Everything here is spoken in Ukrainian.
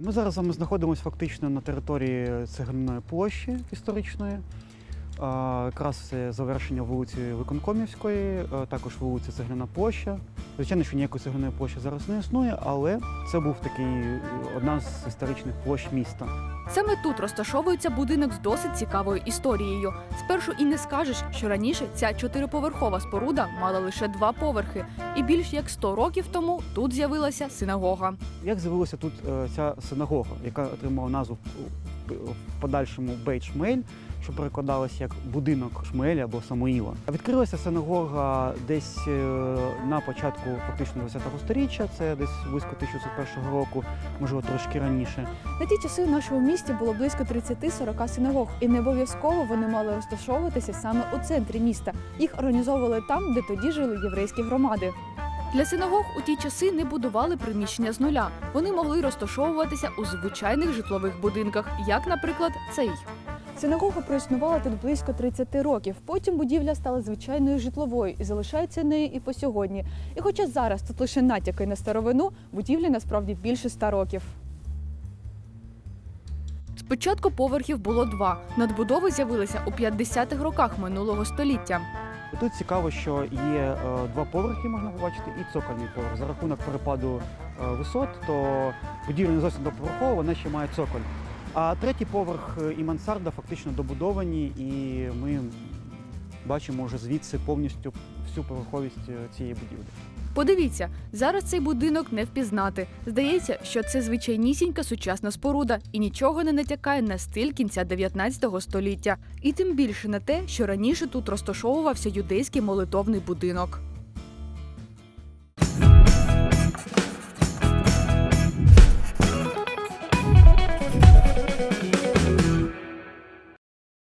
Ми зараз вами знаходимося фактично на території цегляної площі історичної. Якраз це завершення вулиці Виконкомівської, також вулиця Цегляна площа. Звичайно, що ніякої цегляної площі зараз не існує, але це був такий одна з історичних площ міста. Саме тут розташовується будинок з досить цікавою історією. Спершу і не скажеш, що раніше ця чотириповерхова споруда мала лише два поверхи, і більш як 100 років тому тут з'явилася синагога. Як з'явилася тут е, ця синагога, яка отримала назву в- подальшому Бейт Шмель, що перекладалося як будинок Шмеля або Самуїла. Відкрилася синагога десь е, на початку фактично 20-го сторіччя, це десь близько 1901 року, можливо, трошки раніше. На ті часи в нашому місті було близько 30-40 синагог, і не обов'язково вони мали розташовуватися саме у центрі міста. Їх організовували там, де тоді жили єврейські громади. Для синагог у ті часи не будували приміщення з нуля. Вони могли розташовуватися у звичайних житлових будинках, як, наприклад, цей. Синагога проіснувала тут близько 30 років. Потім будівля стала звичайною житловою і залишається нею і по сьогодні. І хоча зараз тут лише натяки на старовину, будівлі насправді більше 100 років. Спочатку поверхів було два. Надбудови з'явилися у 50-х роках минулого століття. Тут цікаво, що є е, два поверхи, можна побачити, і цокольний поверх. За рахунок перепаду е, висот, то будівля не зовсім двоповерхова, вона ще має цоколь. А третій поверх е, і мансарда фактично добудовані, і ми бачимо вже звідси повністю всю поверховість цієї будівлі. Подивіться, зараз цей будинок не впізнати. Здається, що це звичайнісінька сучасна споруда і нічого не натякає на стиль кінця 19 століття. І тим більше на те, що раніше тут розташовувався юдейський молитовний будинок.